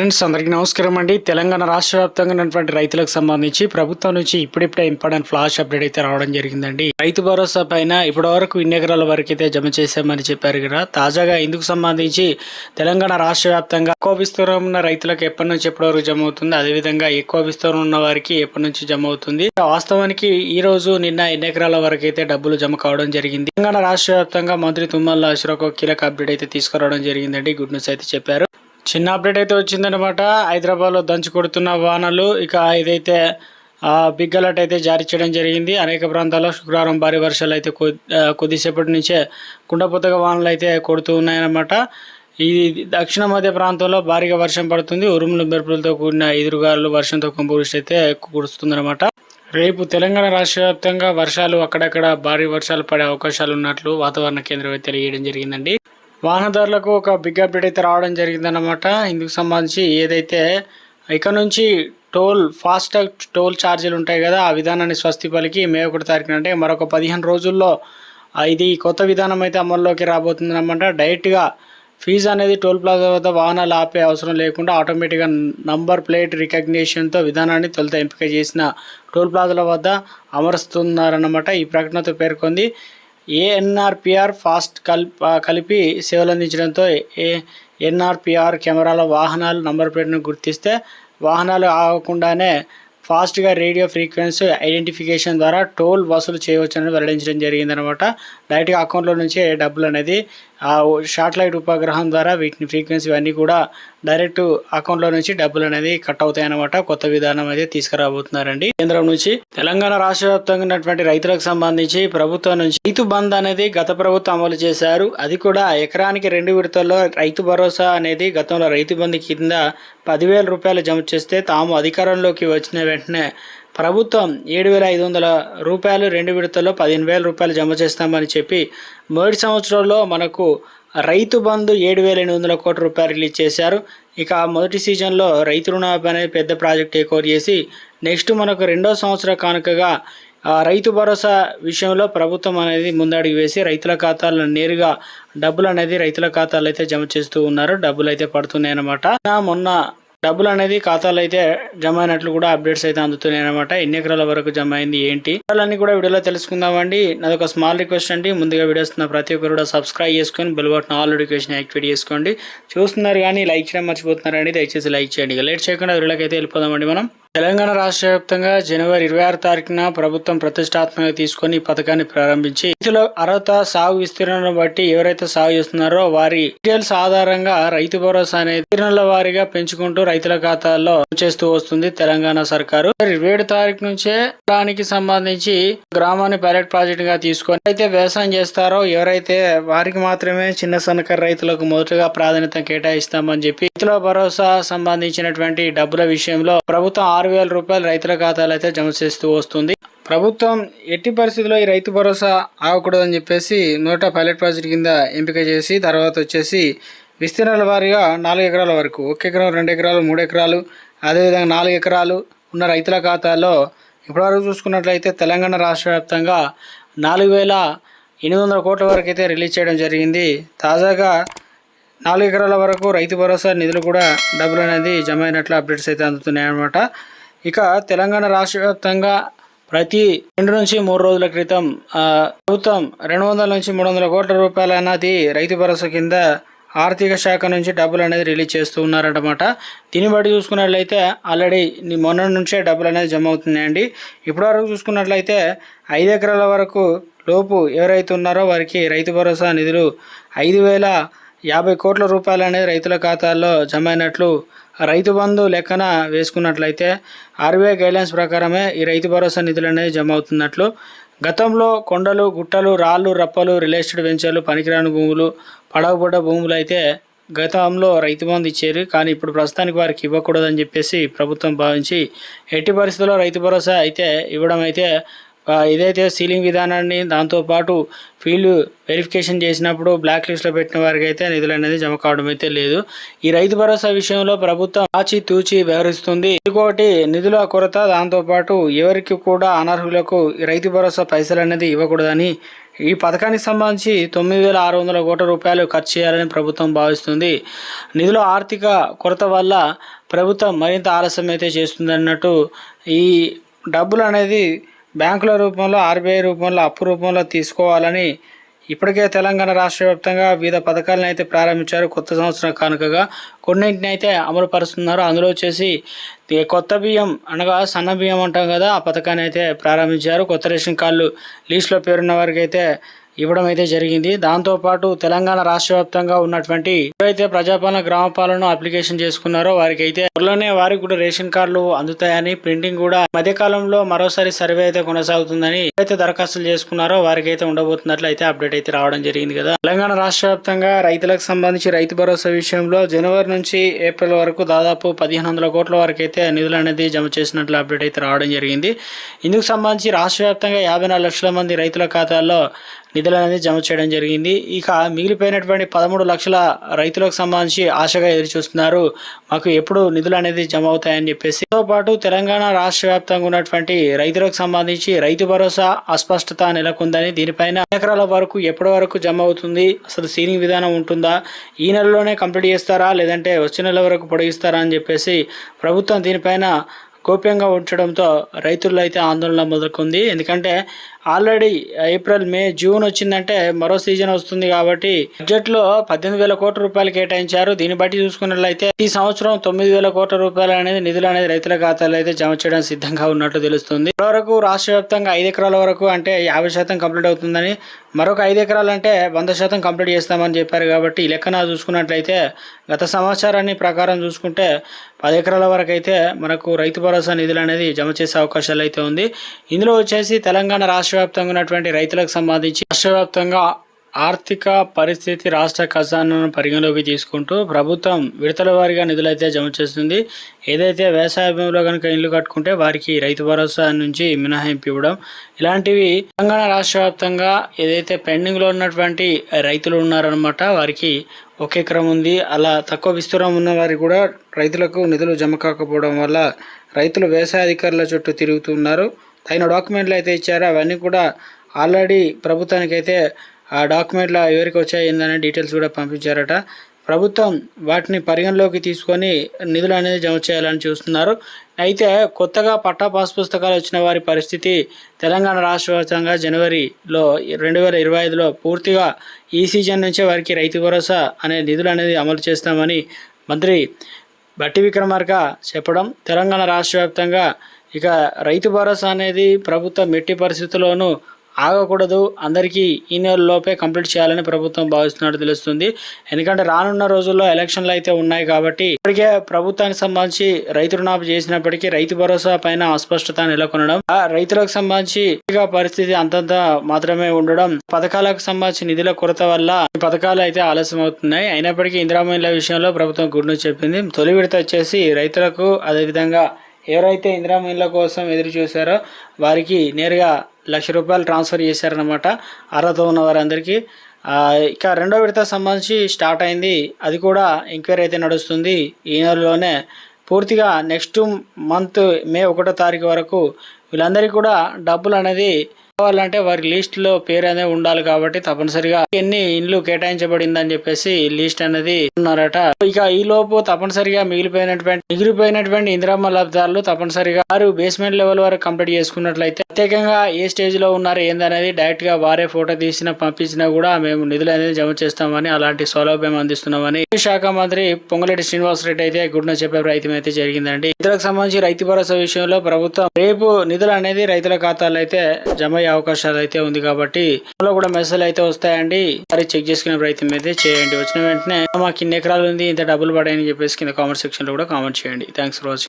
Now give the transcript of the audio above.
Friends అందరికీ నమస్కారం అండి. తెలంగాణ రాష్ట్ర వ్యాప్తంగా ఉన్నటువంటి రైతులకు సంబంధించి ప్రభుత్వం నుంచి ఇప్పుడిప్పుడే ఇంపార్టెంట్ ఫ్లాష్ అప్డేట్ అయితే రావడం జరిగిందండి. రైతు భరోసా పైన ఇప్పటి వరకు ఇన్ని ఎకరాల వరకు అయితే జమ చేశామని చెప్పారు కదా తాజాగా ఇందుకు సంబంధించి తెలంగాణ రాష్ట్ర వ్యాప్తంగా ఎక్కువ విస్తీర్ణం ఉన్న రైతులకు ఎప్పటి నుంచి ఎప్పటి వరకు జమ అవుతుంది అదేవిధంగా ఎక్కువ విస్తీర్ణం ఉన్న వారికి ఎప్పటి నుంచి జమ అవుతుంది. వాస్తవానికి ఈ రోజు నిన్న ఎన్ని ఎకరాల వరకు అయితే డబ్బులు జమ కావడం జరిగింది తెలంగాణ రాష్ట్ర వ్యాప్తంగా మంత్రి తుమ్మల అశోక్ కీలక అప్డేట్ అయితే తీసుకురావడం జరిగిందండి. గుడ్ న్యూస్ అయితే చెప్పారు. చిన్న అప్డేట్ అయితే వచ్చిందనమాట హైదరాబాద్లో దంచి కొడుతున్న వానలు ఇక ఇదైతే బిగ్ అలర్ట్ అయితే జారీ చేయడం జరిగింది. అనేక ప్రాంతాల్లో శుక్రవారం భారీ వర్షాలు అయితే కొద్దిసేపటి నుంచే కుండపోతగా వానలు అయితే కొడుతూ ఉన్నాయన్నమాట. ఇది దక్షిణ మధ్య ప్రాంతంలో భారీగా వర్షం పడుతుంది. ఉరుములు మెరుపులతో కూడిన ఎదురుగాలు వర్షంతో కుంభవృష్టి అయితే కురుస్తుందన్నమాట రేపు తెలంగాణ రాష్ట్ర వ్యాప్తంగా వర్షాలు అక్కడక్కడ భారీ వర్షాలు పడే అవకాశాలు ఉన్నట్లు వాతావరణ కేంద్రం అయితే తెలియడం జరిగిందండి. వాహనదారులకు ఒక బిగ్ అప్డేట్ అయితే రావడం జరిగిందన్నమాట. ఇందుకు సంబంధించి ఏదైతే ఇక నుంచి టోల్ ఫాస్టాగ్ టోల్ ఛార్జీలు ఉంటాయి కదా ఆ విధానాన్ని స్వస్తి పలికి మే ఒకటి తారీఖున. అంటే మరొక పదిహేను రోజుల్లో ఇది కొత్త విధానం అయితే అమల్లోకి రాబోతుందన్నమాట. డైరెక్ట్గా ఫీజు అనేది టోల్ ప్లాజా వద్ద వాహనాలు ఆపే అవసరం లేకుండా ఆటోమేటిక్గా నంబర్ ప్లేట్ రికగ్నిషన్తో విధానాన్ని తొలుత ఎంపిక చేసిన టోల్ ప్లాజాల వద్ద అమరుస్తున్నారన్నమాట. ఈ ప్రకటనతో పేర్కొంది ఏఎన్ఆర్పిఆర్ ఫాస్ట్ కల్ కలిపి సేవలు అందించడంతో ఏ ఎన్ఆర్పిఆర్ కెమెరాల వాహనాలు నంబర్ ప్లేట్ను గుర్తిస్తే వాహనాలు ఆగకుండానే ఫాస్ట్గా రేడియో ఫ్రీక్వెన్సీ ఐడెంటిఫికేషన్ ద్వారా టోల్ వసూలు చేయవచ్చని వెల్లడించడం జరిగిందనమాట. డైరెక్ట్గా అకౌంట్లో నుంచే డబ్బులు అనేది ఆ శాటిలైట్ ఉపగ్రహం ద్వారా వీటిని ఫ్రీక్వెన్సీ ఇవన్నీ కూడా డైరెక్ట్ అకౌంట్లో నుంచి డబ్బులు అనేది కట్ అవుతాయన్నమాట. కొత్త విధానం అయితే తీసుకురాబోతున్నారండి. కేంద్రం నుంచి తెలంగాణ రాష్ట్ర వ్యాప్తంగా ఉన్నటువంటి రైతులకు సంబంధించి ప్రభుత్వం నుంచి రైతు బంద్ అనేది గత ప్రభుత్వం అమలు చేశారు. అది కూడా ఎకరానికి రెండు విడతల్లో రైతు భరోసా అనేది గతంలో రైతు బంద్ కింద పదివేల రూపాయలు జమ చేస్తే తాము అధికారంలోకి వచ్చిన వెంటనే ప్రభుత్వం ఏడు వేల ఐదు వందల రూపాయలు రెండు విడతల్లో పదిహేను వేల రూపాయలు జమ చేస్తామని చెప్పి మొదటి సంవత్సరంలో మనకు రైతు బంధు ఏడు వేల ఎనిమిది వందల కోట్ల రూపాయలు రిలీజ్ చేశారు. ఇక మొదటి సీజన్లో రైతు రుణమాఫీ అనేది పెద్ద ప్రాజెక్ట్ ఏకోర్ చేసి నెక్స్ట్ మనకు రెండో సంవత్సర కానుకగా ఆ, రైతు భరోసా విషయంలో ప్రభుత్వం అనేది ముందడుగు వేసి రైతుల ఖాతాల్లో నేరుగా డబ్బులు అనేది రైతుల ఖాతాలు అయితే జమ చేస్తూ ఉన్నారు. డబ్బులు అయితే పడుతున్నాయి నా మొన్న డబ్బులు అనేది ఖాతాలో అయితే జమ అయినట్లు కూడా అప్డేట్స్ అయితే అందుతున్నాయి అనమాట ఎన్ని ఎకరాల వరకు జమ అయింది ఏంటి? అన్ని కూడా వీడియోలో తెలుసుకుందామండి. నాది ఒక స్మాల్ రిక్వెస్ట్ అండి. ముందుగా వీడియోస్ ఉన్న ప్రతి ఒక్కరు కూడా సబ్స్క్రైబ్ చేసుకొని bell button all notification activate చేసుకోండి. చూస్తున్నారు కానీ లైక్ చేయడం మర్చిపోతున్నారండి. దయచేసి లైక్ చేయండి. ఇక లేట్ చేయకుండా వీడియోకి అయితే వెళ్ళిపోదామండి మనం. తెలంగాణ రాష్ట్ర వ్యాప్తంగా జనవరి ఇరవై ఆరు తారీఖున ప్రభుత్వం ప్రతిష్టాత్మకంగా తీసుకొని ఈ పథకాన్ని ప్రారంభించి రైతుల అర్హత సాగు విస్తీర్ణను బట్టి ఎవరైతే సాగు చేస్తున్నారో వారి డీటెయిల్స్ ఆధారంగా రైతు భరోసా అనేది విస్తీర్ణాల వారీగా పెంచుకుంటూ రైతుల ఖాతాల్లో చేస్తూ వస్తుంది తెలంగాణ సర్కారు. ఇరవై ఏడు తారీఖు నుంచే దానికి సంబంధించి గ్రామాన్ని పైలట్ ప్రాజెక్ట్గా తీసుకొని అయితే వ్యవసాయం చేస్తారో ఎవరైతే వారికి మాత్రమే చిన్న సన్నకారు రైతులకు మొదటగా ప్రాధాన్యత కేటాయిస్తామని చెప్పి రైతుల భరోసా సంబంధించినటువంటి డబ్బుల విషయంలో ప్రభుత్వం ఆరు వేల రూపాయలు రైతుల ఖాతాలు అయితే జమ చేస్తూ వస్తుంది. ప్రభుత్వం ఎట్టి పరిస్థితుల్లో ఈ రైతు భరోసా ఆగకూడదని చెప్పేసి నూట పైలట్ ప్రాజెక్ట్ కింద ఎంపిక చేసి తర్వాత వచ్చేసి విస్తీర్ణాల వారీగా నాలుగు ఎకరాల వరకు ఒక ఎకరం రెండు ఎకరాలు మూడు ఎకరాలు అదేవిధంగా నాలుగు ఎకరాలు ఉన్న రైతుల ఖాతాలో ఇప్పటివరకు చూసుకున్నట్లయితే తెలంగాణ రాష్ట్ర వ్యాప్తంగా నాలుగు వేల ఎనిమిది వందల కోట్ల వరకు అయితే రిలీజ్ చేయడం జరిగింది. తాజాగా నాలుగు ఎకరాల వరకు రైతు భరోసా నిధులు కూడా డబ్బులు అనేది జమ అయినట్లు అప్డేట్స్ అయితే అందుతున్నాయి అనమాట ఇక తెలంగాణ రాష్ట్ర వ్యాప్తంగా ప్రతి రెండు నుంచి మూడు రోజుల క్రితం ప్రభుత్వం రెండు వందల నుంచి మూడు వందల కోట్ల రూపాయలు అన్నది రైతు భరోసా కింద ఆర్థిక శాఖ నుంచి డబ్బులు అనేది రిలీజ్ చేస్తూ ఉన్నారన్నమాట. దీన్ని బట్టి చూసుకున్నట్లయితే ఆల్రెడీ మొన్న నుంచే డబ్బులు అనేది జమ అవుతున్నాయండి. ఇప్పటివరకు చూసుకున్నట్లయితే ఐదు ఎకరాల వరకు లోపు ఎవరైతే ఉన్నారో వారికి రైతు భరోసా నిధులు ఐదు వేల యాభై కోట్ల రూపాయలు అనేది రైతుల ఖాతాల్లో జమ అయినట్లు రైతు బంధు లెక్కన వేసుకున్నట్లయితే ఆర్బీఐ గైడ్లైన్స్ ప్రకారమే ఈ రైతు భరోసా నిధులు అనేది జమ అవుతున్నట్లు గతంలో కొండలు గుట్టలు రాళ్ళు రప్పలు రియల్ ఎస్టేట్ వెంచర్లు పనికిరాని భూములు పడవబడ్డ భూములు అయితే గతంలో రైతు బంధు ఇచ్చారు కానీ ఇప్పుడు ప్రస్తుతానికి వారికి ఇవ్వకూడదని చెప్పేసి ప్రభుత్వం భావించి ఎట్టి పరిస్థితుల్లో రైతు భరోసా అయితే ఇవ్వడం అయితే ఇదైతే సీలింగ్ విధానాన్ని దాంతోపాటు ఫీల్డ్ వెరిఫికేషన్ చేసినప్పుడు బ్లాక్ లిస్ట్లో పెట్టిన వారికి అయితే నిధులు అనేది జమ కావడం అయితే లేదు. ఈ రైతు భరోసా విషయంలో ప్రభుత్వం ఆచి తూచి వ్యవహరిస్తుంది. ఇంకోటి నిధుల కొరత దాంతోపాటు ఎవరికి కూడా అనర్హులకు రైతు భరోసా పైసలు అనేది ఇవ్వకూడదని ఈ పథకానికి సంబంధించి తొమ్మిది వేల ఆరు వందల కోట్ల రూపాయలు ఖర్చు చేయాలని ప్రభుత్వం భావిస్తుంది. నిధుల ఆర్థిక కొరత వల్ల ప్రభుత్వం మరింత ఆలస్యం అయితే చేస్తుంది అన్నట్టు ఈ డబ్బులు అనేది బ్యాంకుల రూపంలో ఆర్బీఐ రూపంలో అప్పు రూపంలో తీసుకోవాలని ఇప్పటికే తెలంగాణ రాష్ట్ర వ్యాప్తంగా వివిధ పథకాలను అయితే ప్రారంభించారు కొత్త సంవత్సరం కానుకగా. కొన్నింటిని అయితే అమలు పరుస్తున్నారు. అందులో వచ్చేసి కొత్త బియ్యం అనగా సన్న బియ్యం అంటాం కదా ఆ పథకాన్ని అయితే ప్రారంభించారు. కొత్త రేషన్ కార్డులు లీస్ట్లో పేరున్న వారికి అయితే ఇవ్వడం అయితే జరిగింది దాంతోపాటు తెలంగాణ రాష్ట్ర వ్యాప్తంగా ఉన్నటువంటి ఎవరైతే ప్రజాపాలన గ్రామ పాలన అప్లికేషన్ చేసుకున్నారో వారికి అయితే త్వరలోనే వారికి కూడా రేషన్ కార్డులు అందుతాయని ప్రింటింగ్ కూడా మధ్య కాలంలో మరోసారి సర్వే అయితే కొనసాగుతుందని ఎవరైతే దరఖాస్తులు చేసుకున్నారో వారికి అయితే ఉండబోతున్నట్లు అయితే అప్డేట్ అయితే రావడం జరిగింది కదా. తెలంగాణ రాష్ట్ర వ్యాప్తంగా రైతులకు సంబంధించి రైతు భరోసా విషయంలో జనవరి నుంచి ఏప్రిల్ వరకు దాదాపు పదిహేను వందల కోట్ల వరకు అయితే నిధులు అనేది జమ చేసినట్లు అప్డేట్ అయితే రావడం జరిగింది. ఇందుకు సంబంధించి రాష్ట్ర వ్యాప్తంగా యాభై నాలుగు లక్షల మంది రైతుల ఖాతాల్లో నిధులు అనేది జమ చేయడం జరిగింది. ఇక మిగిలిపోయినటువంటి పదమూడు లక్షల రైతులకు సంబంధించి ఆశగా ఎదురు చూస్తున్నారు మాకు ఎప్పుడు నిధులు అనేది జమ అవుతాయని చెప్పేసి. తో పాటు తెలంగాణ రాష్ట్ర వ్యాప్తంగా ఉన్నటువంటి రైతులకు సంబంధించి రైతు భరోసా అస్పష్టత నెలకొందని దీనిపైన ఎకరాల వరకు ఎప్పటి వరకు జమ అవుతుంది అసలు సీలింగ్ విధానం ఉంటుందా ఈ నెలలోనే కంప్లీట్ చేస్తారా లేదంటే వచ్చే నెల వరకు పొడిగిస్తారా అని చెప్పేసి ప్రభుత్వం దీనిపైన గోప్యంగా ఉంచడంతో రైతుల్లో అయితే ఆందోళన మొదలుకుంది. ఎందుకంటే ఆల్రెడీ ఏప్రిల్ మే జూన్ వచ్చిందంటే మరో సీజన్ వస్తుంది కాబట్టి బడ్జెట్లో పద్దెనిమిది వేల కోట్ల రూపాయలు కేటాయించారు. దీన్ని బట్టి చూసుకున్నట్లయితే ఈ సంవత్సరం తొమ్మిది వేల కోట్ల రూపాయలు అనేది నిధులు అనేది రైతుల ఖాతాలో అయితే జమ చేయడం సిద్ధంగా ఉన్నట్టు తెలుస్తుంది. ఇప్పటివరకు రాష్ట్ర వ్యాప్తంగా ఐదు ఎకరాల వరకు అంటే యాభై శాతం కంప్లీట్ అవుతుందని మరొక ఐదు ఎకరాలు అంటే వంద శాతం కంప్లీట్ చేస్తామని చెప్పారు కాబట్టి ఈ లెక్కన చూసుకున్నట్లయితే గత సమాచారాన్ని ప్రకారం చూసుకుంటే పది ఎకరాల వరకు అయితే మనకు రైతు భరోసా నిధులు అనేది జమ చేసే అవకాశాలు అయితే ఉంది. ఇందులో వచ్చేసి తెలంగాణ రాష్ట్ర వ్యాప్తంగా ఉన్నటువంటి రైతులకు సంబంధించి రాష్ట్ర వ్యాప్తంగా ఆర్థిక పరిస్థితి రాష్ట్ర ఖజానాను పరిగణలోకి తీసుకుంటూ ప్రభుత్వం విడతల వారీగా నిధులైతే జమ చేస్తుంది. ఏదైతే వ్యవసాయ భూమిలో కనుక ఇల్లు కట్టుకుంటే వారికి రైతు భరోసా నుంచి మినహాయింపు ఇవ్వడం. ఇలాంటివి తెలంగాణ రాష్ట్ర వ్యాప్తంగా ఏదైతే పెండింగ్లో ఉన్నటువంటి రైతులు ఉన్నారనమాట వారికి ఒక ఎకరం ఉంది. అలా తక్కువ విస్తీర్ణం ఉన్న వారికి కూడా రైతులకు నిధులు జమ కాకపోవడం వల్ల రైతులు వ్యవసాయ అధికారుల చుట్టూ తిరుగుతున్నారు తగిన డాక్యుమెంట్లు అయితే ఇచ్చారో. అవన్నీ కూడా ఆల్రెడీ ప్రభుత్వానికి అయితే ఆ డాక్యుమెంట్లు ఎవరికి వచ్చాయి ఏందనే డీటెయిల్స్ కూడా పంపించారట. ప్రభుత్వం వాటిని పరిగణలోకి తీసుకొని నిధులు అనేది జమ చేయాలని చూస్తున్నారు. అయితే కొత్తగా పట్టా పాస్ పుస్తకాలు వచ్చిన వారి పరిస్థితి తెలంగాణ రాష్ట్ర వ్యాప్తంగా జనవరిలో రెండు వేల ఇరవై ఐదులో పూర్తిగా ఈ సీజన్ నుంచే వారికి రైతు భరోసా అనే నిధులు అనేది అమలు చేస్తామని మంత్రి బట్టి విక్రమార్క చెప్పడం. తెలంగాణ రాష్ట్ర వ్యాప్తంగా ఇక రైతు భరోసా అనేది ప్రభుత్వం ఎట్టి పరిస్థితుల్లోనూ ఆగకూడదు. అందరికీ ఈ నెల లోపే కంప్లీట్ చేయాలని ప్రభుత్వం భావిస్తున్నట్టు తెలుస్తుంది. ఎందుకంటే రానున్న రోజుల్లో ఎలక్షన్లు అయితే ఉన్నాయి కాబట్టి ఇప్పటికే ప్రభుత్వానికి సంబంధించి రైతు రుణాపు చేసినప్పటికీ రైతు భరోసా పైన అస్పష్టత నెలకొనడం ఆ రైతులకు సంబంధించి పరిస్థితి అంతంత మాత్రమే ఉండడం పథకాలకు సంబంధించి నిధుల కొరత వల్ల పథకాలు అయితే ఆలస్యం అవుతున్నాయి అయినప్పటికీ ఇందిరామహిళ విషయంలో ప్రభుత్వం గుడ్ను చెప్పింది. తొలి విడత వచ్చేసి రైతులకు అదేవిధంగా ఎవరైతే ఇందిరామహిళ కోసం ఎదురు చూశారో వారికి నేరుగా లక్ష రూపాయలు ట్రాన్స్ఫర్ చేశారనమాట అర్హత ఉన్న వారందరికీ. ఇక రెండో విడత సంబంధించి స్టార్ట్ అయింది. అది కూడా ఎంక్వైరీ అయితే నడుస్తుంది. ఈ నెలలోనే పూర్తిగా నెక్స్ట్ మంత్ మే ఒకటో తారీఖు వరకు వీళ్ళందరికీ కూడా డబ్బులు అనేది కావాలంటే వారి లిస్ట్లో పేరు అనేది ఉండాలి కాబట్టి తప్పనిసరిగా ఎన్ని ఇండ్లు కేటాయించబడిందని చెప్పేసి లిస్ట్ అనేది ఉన్నారట. ఇక ఈ లోపు తప్పనిసరిగా మిగిలిపోయినటువంటి మిగిలిపోయినటువంటి ఇందిరమ్మ లబ్ధాలు తప్పనిసరిగా వారు బేస్మెంట్ లెవెల్ వరకు కంప్లీట్ చేసుకున్నట్లయితే ప్రత్యేకంగా ఏ స్టేజ్లో ఉన్నారు ఏందనేది డైరెక్ట్గా వారే ఫోటో తీసిన పంపించినా కూడా మేము నిధులు అనేది జమ చేస్తామని అలాంటి సౌలభ్యం అందిస్తున్నామని శాఖ మంత్రి పొంగులేటి శ్రీనివాసరెడ్డి అయితే గుడ్న చెప్పే ప్రయత్నం అయితే జరిగిందండి. రైతులకు సంబంధించి రైతు భరోసా విషయంలో ప్రభుత్వం రేపు నిధులు అనేది రైతుల ఖాతాలో అయితే జమ అయ్యే అవకాశాలు అయితే ఉంది కాబట్టి అందులో కూడా మెసేజ్ అయితే వస్తాయండి. మరి చెక్ చేసుకునే ప్రయత్నం అయితే చేయండి. వచ్చిన వెంటనే మాకు ఇన్ని ఎకరాలు ఉంది ఇంత డబ్బులు పడాయని చెప్పేసి కింద కామెంట్ సెక్షన్లో కూడా కామెంట్ చేయండి. Thanks for watching.